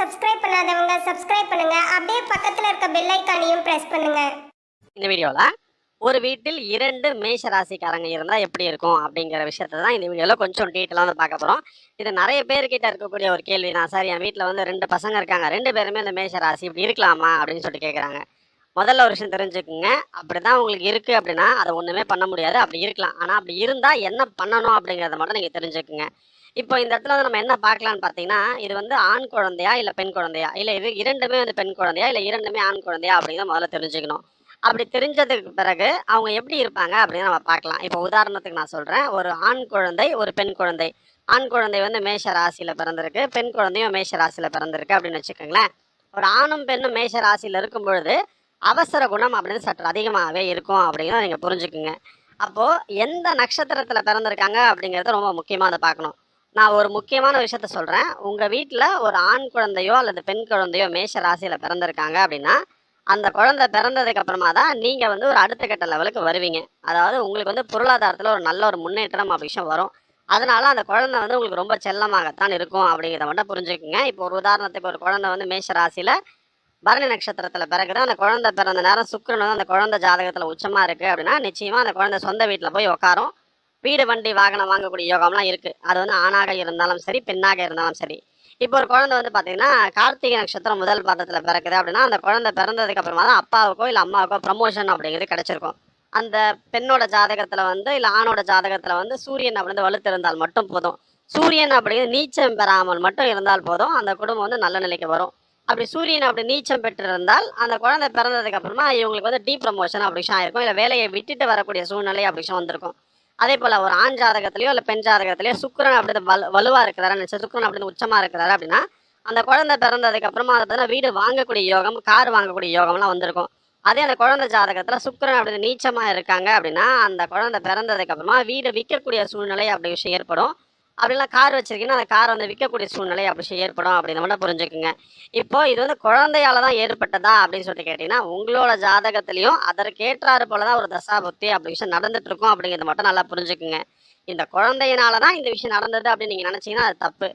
Subscribe பண்ணாதவங்க subscribe பண்ணுங்க. அப்படியே பக்கத்துல இருக்க பெல் ஐக்கானையும் பிரஸ் பண்ணுங்க. இந்த வீடியோல ஒரு வீட்டில் இரண்டு மேஷ ராசிக்காரங்க இருந்தா எப்படி இருக்கும் அப்படிங்கிற விஷயத்தை தான் இந்த வீடியோல கொஞ்சம் டீட்டெயிலாக வந்து பார்க்க போறோம். இது நிறைய பேர்கிட்ட இருக்கக்கூடிய ஒரு கேள்வி தான். சார் என் வீட்டில் வந்து ரெண்டு பசங்க இருக்காங்க. ரெண்டு பேருமே இந்த மேஷ ராசி இப்படி இருக்கலாமா அப்படின்னு சொல்லிட்டு கேட்குறாங்க முதல்ல ஒரு விஷயம் தெரிஞ்சுக்குங்க. அப்படிதான் உங்களுக்கு இருக்கு அப்படின்னா அதை ஒண்ணுமே பண்ண முடியாது. அப்படி இருக்கலாம். ஆனா அப்படி இருந்தா என்ன பண்ணணும் அப்படிங்கிறத மட்டும் நீங்க தெரிஞ்சுக்குங்க. இப்போ இந்த இடத்துல வந்து நம்ம என்ன பார்க்கலான்னு பார்த்தீங்கன்னா இது வந்து ஆண் குழந்தையா இல்லை பெண் குழந்தையா? இல்லை இது இரண்டுமே வந்து பெண் குழந்தையா? இல்லை இரண்டுமே ஆண் குழந்தையா? அப்படிங்கிறத முதல்ல தெரிஞ்சுக்கணும். அப்படி தெரிஞ்சதுக்கு பிறகு அவங்க எப்படி இருப்பாங்க அப்படின்னு நம்ம பார்க்கலாம். இப்போ உதாரணத்துக்கு நான் சொல்கிறேன் ஒரு ஆண் குழந்தை ஒரு பெண் குழந்தை. ஆண் குழந்தை வந்து மேஷ ராசியில் பிறந்திருக்கு. பெண் குழந்தையும் மேஷ ராசியில் பிறந்திருக்கு அப்படின்னு வச்சுக்கோங்களேன். ஒரு ஆணும் பெண்ணும் மேஷ ராசியில் இருக்கும் பொழுது அவசர குணம் அப்படின்னு சற்று அதிகமாகவே இருக்கும் அப்படிங்கிறத நீங்கள் புரிஞ்சுக்குங்க. அப்போது எந்த நட்சத்திரத்தில் பிறந்திருக்காங்க அப்படிங்கிறத ரொம்ப முக்கியமாக அதை பார்க்கணும். நான் ஒரு முக்கியமான விஷயத்த சொல்கிறேன் உங்கள் வீட்டில் ஒரு ஆண் குழந்தையோ அல்லது பெண் குழந்தையோ மேஷ ராசியில் பிறந்திருக்காங்க அப்படின்னா அந்த குழந்தை பிறந்ததுக்கு அப்புறமா தான் நீங்கள் வந்து ஒரு அடுத்த கட்ட லெவலுக்கு வருவீங்க. அதாவது உங்களுக்கு வந்து பொருளாதாரத்தில் ஒரு நல்ல ஒரு முன்னேற்றம் அப்படி விஷயம் வரும். அதனால அந்த குழந்தை வந்து உங்களுக்கு ரொம்ப செல்லமாகத்தான் இருக்கும் அப்படிங்கிறத மட்டும் புரிஞ்சுக்குங்க. இப்போ ஒரு உதாரணத்துக்கு ஒரு குழந்தை வந்து மேஷ ராசியில் பரணி நட்சத்திரத்தில் பிறகுதான் அந்த குழந்தை பிறந்த நேரம் சுக்கரன் வந்து அந்த குழந்தை ஜாதகத்தில் உச்சமாக இருக்குது அப்படின்னா நிச்சயமாக அந்த குழந்தை சொந்த வீட்டில் போய் உட்காரும் வீடு வண்டி வாகனம் வாங்கக்கூடிய யோகம்லாம் இருக்குது அது வந்து ஆணாக இருந்தாலும் சரி பெண்ணாக இருந்தாலும் சரி. இப்போ ஒரு குழந்தை வந்து பார்த்தீங்கன்னா கார்த்திகை நட்சத்திரம் முதல் பாதத்தில் பிறக்குது அப்படின்னா அந்த குழந்தை பிறந்ததுக்கு அப்புறமா தான் அப்பாவுக்கோ இல்லை அம்மாவுக்கோ ப்ரமோஷன் அப்படிங்கிறது கிடச்சிருக்கும். அந்த பெண்ணோட ஜாதகத்தில் வந்து இல்லை ஆணோட ஜாதகத்தில் வந்து சூரியன் அப்படி வலுத்து இருந்தால் மட்டும் போதும். சூரியன் அப்படிங்கிறது நீச்சம் பெறாமல் மட்டும் இருந்தால் போதும். அந்த குடும்பம் வந்து நல்ல நிலைக்கு வரும். அப்படி சூரியன் அப்படி நீச்சம் பெற்றிருந்தால் அந்த குழந்தை பிறந்ததுக்கு அப்புறமா இவங்களுக்கு வந்து டீ ப்ரமோஷன் அப்படி விஷயம் ஆயிருக்கும். இல்லை வேலையை விட்டுட்டு வரக்கூடிய சூழ்நிலை அப்படி விஷயம் வந்திருக்கும். அதே போல் ஒரு ஆண் ஜாதகத்திலயோ இல்லை பெண் ஜாதகத்திலயோ சுக்கரன் அப்படி வலு வலுவாக இருக்கிறாரு நினச்சி சுக்கரன் அப்படி உச்சமாக இருக்கிறாரு அப்படின்னா அந்த குழந்தை பிறந்ததுக்கு அப்புறமா அதை பார்த்தீங்கன்னா வீடு வாங்கக்கூடிய யோகம் கார் வாங்கக்கூடிய யோகம்லாம் வந்திருக்கும். அதே அந்த குழந்தை ஜாதகத்தில் சுக்கரன் அப்படி நீச்சமாக இருக்காங்க அப்படின்னா அந்த குழந்தை பிறந்ததுக்கு அப்புறமா வீடு விற்கக்கூடிய சூழ்நிலை அப்படி விஷயம் ஏற்படும். அப்படிலாம் கார் வச்சிருக்கீங்கன்னா அந்த கார் வந்து விற்கக்கூடிய சூழ்நிலை அப்படி ஏற்படும். அப்படின்னு மட்டும் புரிஞ்சுக்குங்க. இப்போ இது வந்து குழந்தையால தான் ஏற்பட்டதா அப்படின்னு சொல்லிட்டு கேட்டீங்கன்னா உங்களோட ஜாதகத்திலையும் அதற்கேற்றாறு போல தான் ஒரு தசா அப்படி விஷயம் நடந்துட்டு இருக்கும் அப்படிங்கிறத மட்டும் நல்லா புரிஞ்சுக்குங்க. இந்த குழந்தையினால தான் இந்த விஷயம் நடந்தது அப்படின்னு நீங்க நினைச்சீங்கன்னா அது தப்பு.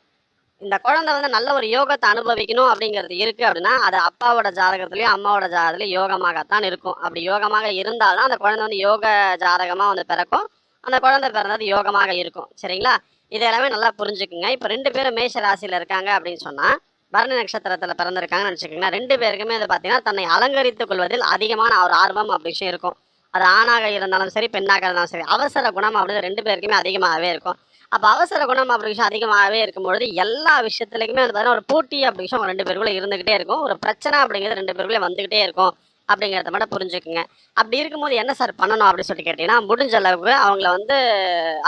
இந்த குழந்தை வந்து நல்ல ஒரு யோகத்தை அனுபவிக்கணும் அப்படிங்கிறது இருக்குது அப்படின்னா அது அப்பாவோட ஜாதகத்துலேயும் அம்மாவோட ஜாதகத்திலயும் யோகமாகத்தான் இருக்கும். அப்படி யோகமாக இருந்தால்தான் அந்த குழந்தை வந்து யோக ஜாதகமாக வந்து பிறக்கும். அந்த குழந்தை பிறந்தது யோகமாக இருக்கும். சரிங்களா? இது எல்லாமே நல்லா புரிஞ்சுக்குங்க. இப்போ ரெண்டு பேரும் மேஷ ராசியில இருக்காங்க அப்படின்னு சொன்னால் பரணி நட்சத்திரத்தில் பிறந்திருக்காங்கன்னு நினச்சிக்கோங்களேன். ரெண்டு பேருக்குமே வந்து பார்த்தீங்கன்னா தன்னை அலங்கரித்துக் கொள்வதில் அதிகமான ஒரு ஆர்வம் அப்படி விஷயம் இருக்கும். அது ஆணாக இருந்தாலும் சரி பெண்ணாக இருந்தாலும் சரி அவசர குணம் அப்படின்னு ரெண்டு பேருக்குமே அதிகமாகவே இருக்கும். அப்போ அவசர குணம் அப்படி விஷயம் அதிகமாகவே இருக்கும்பொழுது எல்லா விஷயத்துலையுமே வந்து பார்த்தீங்கன்னா ஒரு போட்டி அப்படி விஷயம் ரெண்டு பேருக்குள்ளே இருந்துகிட்டே இருக்கும். ஒரு பிரச்சனை அப்படிங்கிறது ரெண்டு பேருக்குள்ளே வந்துகிட்டே இருக்கும். அப்படிங்கிறத மட்டும் புரிஞ்சுக்குங்க. அப்படி இருக்கும்போது என்ன சார் பண்ணணும் அப்படின்னு சொல்லிட்டு கேட்டிங்கன்னா முடிஞ்ச அளவுக்கு அவங்கள வந்து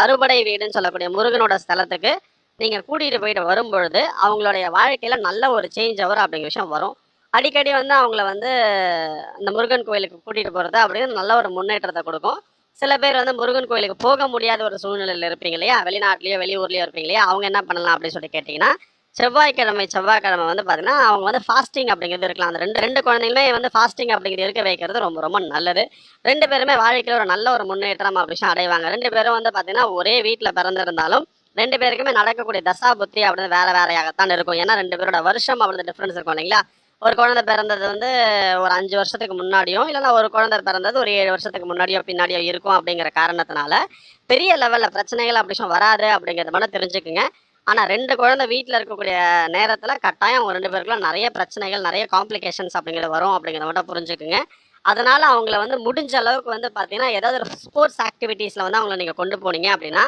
அறுபடை வீடுன்னு சொல்லக்கூடிய முருகனோட ஸ்தலத்துக்கு நீங்கள் கூட்டிகிட்டு போயிட்டு வரும்பொழுது அவங்களுடைய வாழ்க்கையில் நல்ல ஒரு சேஞ்ச் வரும் அப்படிங்கிற விஷயம் வரும். அடிக்கடி வந்து அவங்கள வந்து இந்த முருகன் கோயிலுக்கு கூட்டிகிட்டு போகிறது அப்படின்னு நல்ல ஒரு முன்னேற்றத்தை கொடுக்கும். சில பேர் வந்து முருகன் கோயிலுக்கு போக முடியாத ஒரு சூழ்நிலையில் இருப்பீங்க இல்லையா? வெளிநாட்டிலேயோ வெளியூர்லேயோ இருப்பீங்க இல்லையா? அவங்க என்ன பண்ணலாம் அப்படின்னு சொல்லி கேட்டிங்கன்னா செவ்வாய்க்கிழமை செவ்வாய்க்கிழமை வந்து பார்த்தீங்கன்னா அவங்க வந்து ஃபாஸ்டிங் அப்படிங்கிறது இருக்கலாம். அந்த ரெண்டு ரெண்டு குழந்தைங்களுமே வந்து ஃபாஸ்டிங் அப்படிங்கிறது இருக்க வைக்கிறது ரொம்ப ரொம்ப நல்லது. ரெண்டு பேருமே வாழ்க்கையில் ஒரு நல்ல ஒரு முன்னேற்றம் அப்படின்னு அடைவாங்க. ரெண்டு பேரும் வந்து பார்த்தீங்கன்னா ஒரே வீட்டில் பிறந்திருந்தாலும் ரெண்டு பேருக்குமே நடக்கக்கூடிய தசா புத்தி அப்படின்னு வேற வேறையாகத்தான் இருக்கும். ஏன்னா ரெண்டு பேரோட வருஷம் அப்படின்னு டிஃப்ரென்ஸ் இருக்கும் இல்லைங்களா? ஒரு குழந்தை பிறந்தது வந்து ஒரு அஞ்சு வருஷத்துக்கு முன்னாடியோ இல்லைன்னா ஒரு குழந்தை பிறந்தது ஒரு ஏழு வருஷத்துக்கு முன்னாடியோ பின்னாடியோ இருக்கும் அப்படிங்கிற காரணத்தினால பெரிய லெவலில் பிரச்சனைகள் அப்படி வராது அப்படிங்கிறத மட்டும் தெரிஞ்சுக்குங்க. ஆனால் ரெண்டு குழந்தை வீட்டில் இருக்கக்கூடிய நேரத்தில் கட்டாயம் அவங்க ரெண்டு பேருக்குள்ள நிறைய பிரச்சனைகள் நிறைய காம்ப்ளிகேஷன்ஸ் அப்படிங்கிறது வரும் அப்படிங்கிறத மட்டும் புரிஞ்சுக்குங்க. அதனால அவங்கள வந்து முடிஞ்ச அளவுக்கு வந்து பார்த்தீங்கன்னா ஏதாவது ஒரு ஸ்போர்ட்ஸ் ஆக்டிவிட்டீஸில் வந்து அவங்கள நீங்கள் கொண்டு போனீங்க அப்படின்னா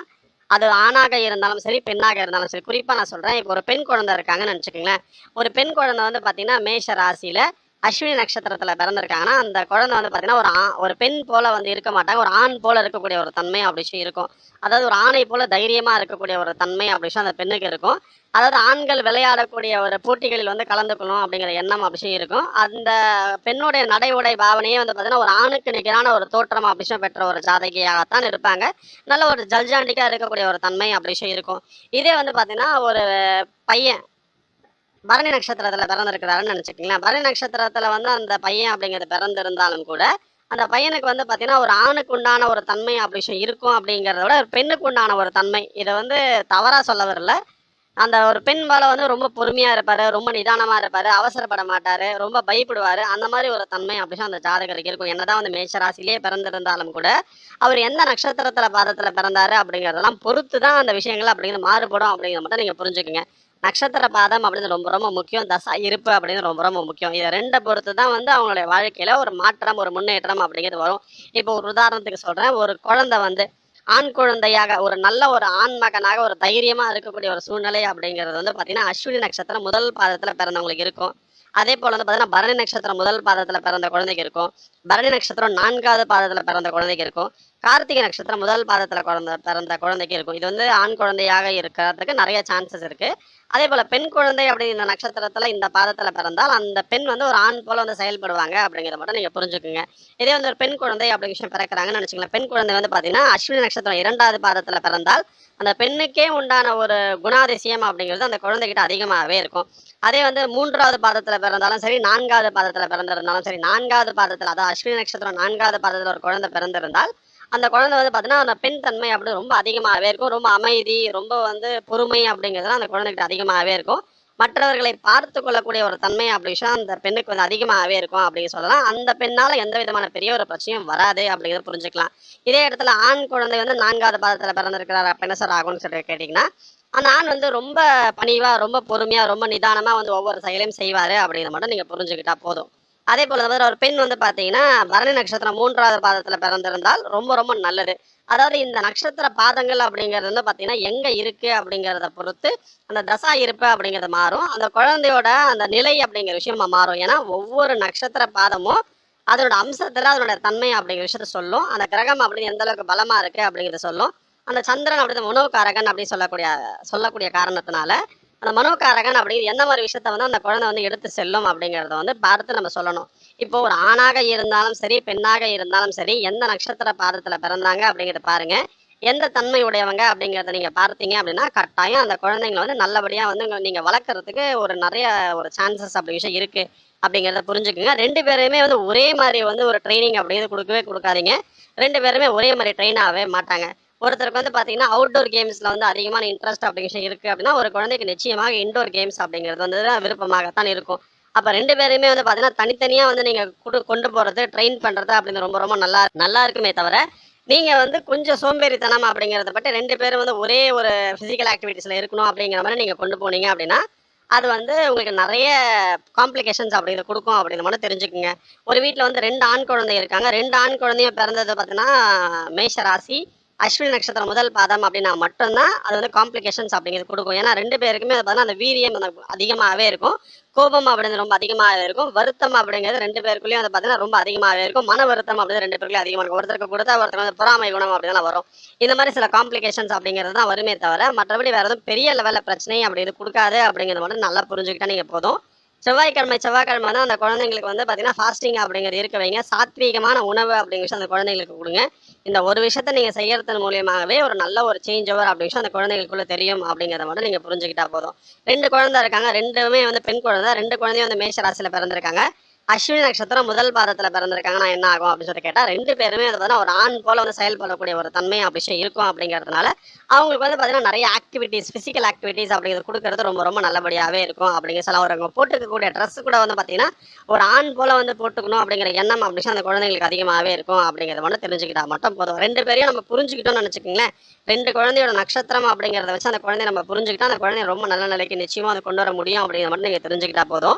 அது ஆணாக இருந்தாலும் சரி பெண்ணாக இருந்தாலும் சரி குறிப்பாக நான் சொல்கிறேன் இப்போ ஒரு பெண் குழந்தை இருக்காங்கன்னு நினச்சிக்கோங்களேன். ஒரு பெண் குழந்தை வந்து பார்த்தீங்கன்னா மேஷ ராசியில் அஸ்வினி நட்சத்திரத்தில் பிறந்திருக்காங்கன்னா அந்த குழந்தை வந்து பார்த்தீங்கன்னா ஒரு ஆ ஒரு பெண் போல வந்து இருக்க மாட்டாங்க. ஒரு ஆண் போல இருக்கக்கூடிய ஒரு தன்மை அப்படி இருக்கும். அதாவது ஒரு ஆணை போல தைரியமாக இருக்கக்கூடிய ஒரு தன்மை அப்படின்னு அந்த பெண்ணுக்கு இருக்கும். அதாவது ஆண்கள் விளையாடக்கூடிய ஒரு போட்டிகளில் வந்து கலந்துக்கணும் அப்படிங்கிற எண்ணம் அப்படி இருக்கும். அந்த பெண்ணுடைய நடை உடை பாவனையே வந்து பார்த்தீங்கன்னா ஒரு ஆணுக்கு நிகரான ஒரு தோற்றம் அப்படி பெற்ற ஒரு ஜாதகியாகத்தான் இருப்பாங்க. நல்ல ஒரு ஜல்ஜாண்டிக்காக இருக்கக்கூடிய ஒரு தன்மை அப்படி இருக்கும். இதே வந்து பார்த்தீங்கன்னா ஒரு பையன் பரணி நட்சத்திரத்தில் பிறந்திருக்கிறாருன்னு நினச்சிக்கிங்களேன். பரணி நட்சத்திரத்தில் வந்து அந்த பையன் அப்படிங்கிறது பிறந்திருந்தாலும் கூட அந்த பையனுக்கு வந்து பார்த்தீங்கன்னா ஒரு ஆணுக்கு உண்டான ஒரு தன்மை அப்படி விஷயம் இருக்கும் அப்படிங்கிறத விட ஒரு பெண்ணுக்கு உண்டான ஒரு தன்மை. இதை வந்து தவறாக சொல்ல வரல அந்த ஒரு பெண் போல வந்து ரொம்ப பொறுமையா இருப்பாரு ரொம்ப நிதானமா இருப்பாரு அவசரப்பட மாட்டாரு ரொம்ப பயப்படுவாரு. அந்த மாதிரி ஒரு தன்மை அப்படின்னு அந்த ஜாதகருக்கு இருக்கும். என்னதான் வந்து மேஷராசிலேயே பிறந்திருந்தாலும் கூட அவர் எந்த நட்சத்திரத்துல பாதத்துல பிறந்தாரு அப்படிங்கறதெல்லாம் பொறுத்து தான் அந்த விஷயங்கள் அப்படிங்கிறது மாறுபடும் அப்படிங்கிறத மட்டும் நீங்க புரிஞ்சுக்கோங்க. நட்சத்திர பாதம் அப்படின்னு ரொம்ப ரொம்ப முக்கியம். தசா இருப்பு அப்படின்னு ரொம்ப ரொம்ப முக்கியம். இதை ரெண்டை பொறுத்து தான் வந்து அவங்களுடைய வாழ்க்கையில ஒரு மாற்றம் ஒரு முன்னேற்றம் அப்படிங்கிறது வரும். இப்போ ஒரு உதாரணத்துக்கு சொல்றேன். ஒரு குழந்தை வந்து ஆண் குழந்தையாக ஒரு நல்ல ஒரு ஆண் மகனாக ஒரு தைரியமா இருக்கக்கூடிய ஒரு சூழ்நிலை அப்படிங்கிறது வந்து பாத்தீங்கன்னா அஸ்வினி நட்சத்திரம் முதல் பாதத்துல பிறந்தவங்களுக்கு இருக்கும். அதே போல வந்து பாத்தீங்கன்னா பரணி நட்சத்திரம் முதல் பாதத்துல பிறந்த குழந்தைக்கு இருக்கும். பரணி நட்சத்திரம் நான்காவது பாதத்துல பிறந்த குழந்தைக்கு இருக்கும். கார்த்திகை நட்சத்திரம் முதல் பாதத்துல குழந்தை பிறந்த குழந்தைக்கு இருக்கும். இது வந்து ஆண் குழந்தையாக இருக்கிறதுக்கு நிறைய சான்சஸ் இருக்கு. அதே போல பெண் குழந்தை அப்படி இந்த நட்சத்திரத்துல இந்த பாதத்துல பிறந்தால் அந்த பெண் வந்து ஒரு ஆண் போல வந்து செயல்படுவாங்க அப்படிங்கிறத மட்டும் நீங்க புரிஞ்சுக்குங்க. இதே வந்து ஒரு பெண் குழந்தை அப்படி விஷயம் பிறக்கிறாங்கன்னு நினைச்சுக்கலாம் பெண் குழந்தை வந்து பாத்தீங்கன்னா அஸ்வினி நட்சத்திரம் இரண்டாவது பாதத்துல பிறந்தால் அந்த பெண்ணுக்கே உண்டான ஒரு குணாதிசயம் அப்படிங்கிறது அந்த குழந்தைகிட்ட அதிகமாகவே இருக்கும். அதே வந்து மூன்றாவது பாதத்துல பிறந்தாலும் சரி நான்காவது பாதத்துல பிறந்திருந்தாலும் சரி நான்காவது பாதத்துல அதாவது அஸ்வினி நட்சத்திரம் நான்காவது பாதத்துல ஒரு குழந்தை பிறந்திருந்தால் அந்த குழந்தை வந்து பார்த்தீங்கன்னா அந்த பெண் தன்மை அப்படி ரொம்ப அதிகமாகவே இருக்கும். ரொம்ப அமைதி ரொம்ப வந்து பொறுமை அப்படிங்கிறதுலாம் அந்த குழந்தைகிட்ட அதிகமாகவே இருக்கும். மற்றவர்களை பார்த்து கொள்ளக்கூடிய ஒரு தன்மை அப்படி விஷயம் அந்த பெண்ணுக்கு வந்து அதிகமாகவே இருக்கும் அப்படின்னு சொல்லலாம். அந்த பெண்ணால எந்த விதமான பெரிய ஒரு பிரச்சனையும் வராது அப்படிங்கிறத புரிஞ்சுக்கலாம். இதே இடத்துல ஆண் குழந்தை வந்து நான்காவது பாதத்தில் பிறந்திருக்கிறார் அப்ப என்ன சார் ஆகும்னு சொல்லி கேட்டிங்கன்னா அந்த ஆண் வந்து ரொம்ப பணிவா ரொம்ப பொறுமையா ரொம்ப நிதானமா வந்து ஒவ்வொரு செயலையும் செய்வாரு அப்படிங்கிறத மட்டும் நீங்க புரிஞ்சுக்கிட்டா போதும். அதே போல அதாவது ஒரு பெண் வந்து பாத்தீங்கன்னா பரணி நட்சத்திரம் மூன்றாவது பாதத்துல பிறந்திருந்தால் ரொம்ப ரொம்ப நல்லது. அதாவது இந்த நட்சத்திர பாதங்கள் அப்படிங்கிறது வந்து பாத்தீங்கன்னா எங்க இருக்கு அப்படிங்கிறத பொறுத்து அந்த தசா இருப்பு அப்படிங்கிறது மாறும். அந்த குழந்தையோட அந்த நிலை அப்படிங்கிற விஷயமா மாறும். ஏன்னா ஒவ்வொரு நட்சத்திர பாதமும் அதனோட அம்சத்துல அதனோட தன்மை அப்படிங்கிற விஷயத்த சொல்லும். அந்த கிரகம் அப்படின்னு எந்த அளவுக்கு பலமா இருக்கு அப்படிங்கிறத சொல்லும். அந்த சந்திரன் அப்படி உணவுக்காரகன் அப்படின்னு சொல்லக்கூடிய சொல்லக்கூடிய காரணத்தினால அந்த மனோகாரகன் அப்படிங்கிற எந்த மாதிரி விஷயத்த வந்து அந்த குழந்தை வந்து எடுத்து செல்லும் அப்படிங்கிறத வந்து பார்த்து நம்ம சொல்லணும். இப்போ ஒரு ஆணாக இருந்தாலும் சரி பெண்ணாக இருந்தாலும் சரி எந்த நட்சத்திர பாதத்துல பிறந்தாங்க அப்படிங்கிறத பாருங்க. எந்த தன்மை உடையவங்க அப்படிங்கிறத நீங்க பார்த்தீங்க அப்படின்னா கட்டாயம் அந்த குழந்தைங்களை வந்து நல்லபடியா வந்து நீங்க வளர்க்கறதுக்கு ஒரு நிறைய ஒரு சான்சஸ் அப்படி விஷயம் இருக்கு அப்படிங்கிறத புரிஞ்சுக்குங்க. ரெண்டு பேருமே வந்து ஒரே மாதிரி வந்து ஒரு ட்ரைனிங் அப்படிங்கிறது கொடுக்கவே கொடுக்காதீங்க. ரெண்டு பேருமே ஒரே மாதிரி ட்ரெயின் ஆகவே மாட்டாங்க. ஒருத்தருக்கு வந்து பார்த்தீங்கன்னா அவுட்டோர் கேம்ஸில் வந்து அதிகமான இன்ட்ரெஸ்ட் அப்படிங்கிற விஷயம் இருக்குது அப்படின்னா ஒரு குழந்தைக்கு நிச்சயமாக இன்டோர் கேம்ஸ் அப்படிங்கிறது வந்து விருப்பமாகத்தான் இருக்கும். அப்போ ரெண்டு பேருமே வந்து பார்த்தீங்கன்னா தனித்தனியாக வந்து நீங்கள் குடு- கொண்டு போகிறது ட்ரெயின் பண்ணுறது அப்படின்னு ரொம்ப ரொம்ப நல்லா நல்லா இருக்குமே தவிர நீங்கள் வந்து கொஞ்சம் சோம்பேறித்தனம் அப்படிங்கிறத பற்றி ரெண்டு பேரும் வந்து ஒரே ஒரு ஃபிசிக்கல் ஆக்டிவிட்டிஸ்ல இருக்கணும் அப்படிங்கிற மாதிரி நீங்கள் கொண்டு போனீங்க அப்படின்னா அது வந்து உங்களுக்கு நிறைய காம்ப்ளிகேஷன்ஸ் அப்படிங்கிறத கொடுக்கும் அப்படிங்கிற மாதிரி தெரிஞ்சுக்குங்க. ஒரு வீட்டில் வந்து ரெண்டு ஆண் குழந்தை இருக்காங்க. ரெண்டு ஆண் குழந்தையும் பிறந்தது பார்த்தீங்கன்னா மேஷ ராசி அஸ்வினி நட்சத்திரம் முதல் பாதம் அப்படின்னா மட்டும்தான் அது வந்து காம்ப்ளிகேஷன்ஸ் அப்படிங்கிறது கொடுக்கும். ஏன்னா ரெண்டு பேருக்குமே அது பார்த்தீங்கன்னா அந்த வீரியம் அதிகமாகவே இருக்கும். கோபம் அப்படிங்கிறது ரொம்ப அதிகமாகவே இருக்கும். வருத்தம் அப்படிங்கிறது ரெண்டு பேருக்குள்ளேயும் வந்து பார்த்தீங்கன்னா ரொம்ப அதிகமாகவே இருக்கும். மன வருத்தம் அப்படிங்கிறது ரெண்டு பேருக்குள்ளேயும் அதிகமாக இருக்கும். ஒருத்தருக்கு கொடுத்தா ஒருத்தருக்கு வந்து பொறாமை குணம் அப்படிதான் வரும். இந்த மாதிரி சில காம்ப்ளிகேஷன்ஸ் அப்படிங்கிறது தான் வருமே தவிர மற்றபடி வேற எதுவும் பெரிய லெவலில் பிரச்சனை அப்படிங்கிறது கொடுக்காது அப்படிங்கிறது மட்டும் நல்லா புரிஞ்சுக்கிட்டா நீங்கள் போதும். செவ்வாய்க்கிழமை செவ்வாய்க்கிழமை தான் அந்த குழந்தைங்களுக்கு வந்து பார்த்தீங்கன்னா ஃபாஸ்டிங் அப்படிங்கிறது இருக்க வைங்க. சாத்வீகமான உணவு அப்படிங்கிற விஷயம் அந்த குழந்தைங்களுக்கு கொடுங்க. இந்த ஒரு விஷயத்த நீங்க செய்யறது மூலியமாகவே ஒரு நல்ல ஒரு சேஞ்ச் ஓவர் அப்படி விஷயம் அந்த குழந்தைங்களுக்குள்ள தெரியும் அப்படிங்கிறத மட்டும் நீங்க புரிஞ்சுக்கிட்டா போதும். ரெண்டு குழந்தை இருக்காங்க. ரெண்டுமே வந்து பெண் குழந்தை ரெண்டு குழந்தையும் வந்து மேஷ ராசியில பிறந்திருக்காங்க. அஸ்வினி நட்சத்திரம் முதல் பாதத்துல பிறந்திருக்காங்கன்னா என்ன ஆகும் அப்படின்னு சொல்லி கேட்டா ரெண்டு பேருமே வந்து பார்த்தீங்கன்னா ஒரு ஆண் போல வந்து செயல்படக்கூடிய ஒரு தன்மை அப்படி இருக்கும் அப்படிங்கிறதுனால அவங்களுக்கு வந்து பார்த்தீங்கன்னா நிறைய ஆக்டிவிட்டிஸ் பிசிக்கல் ஆக்டிவிட்டிஸ் அப்படிங்கிறது கொடுக்கறது ரொம்ப ரொம்ப நல்லபடியாவே இருக்கும் அப்படிங்கிற சொல்ல அவங்க போட்டுக்கக்கூடிய ட்ரெஸ் கூட வந்து பார்த்தீங்கன்னா ஒரு ஆண் போல வந்து போட்டுக்கணும் அப்படிங்கிற எண்ணம் அப்படின்னு அந்த குழந்தைங்களுக்கு அதிகமாகவே இருக்கும் அப்படிங்கிறத மட்டும் தெரிஞ்சுக்கிட்டா மட்டும் போதும். ரெண்டு பேரையும் நம்ம புரிஞ்சுக்கிட்டோம்னு நினச்சிக்கோங்களேன். ரெண்டு குழந்தையோட நட்சத்திரம் அப்படிங்கிறத வச்சு அந்த குழந்தைய நம்ம புரிஞ்சுக்கிட்டா அந்த குழந்தைய ரொம்ப நல்ல நிலைக்கு நிச்சயமா அதை கொண்டு வர முடியும் அப்படிங்கிறத மட்டும் நீங்கள் தெரிஞ்சுக்கிட்டா போதும்.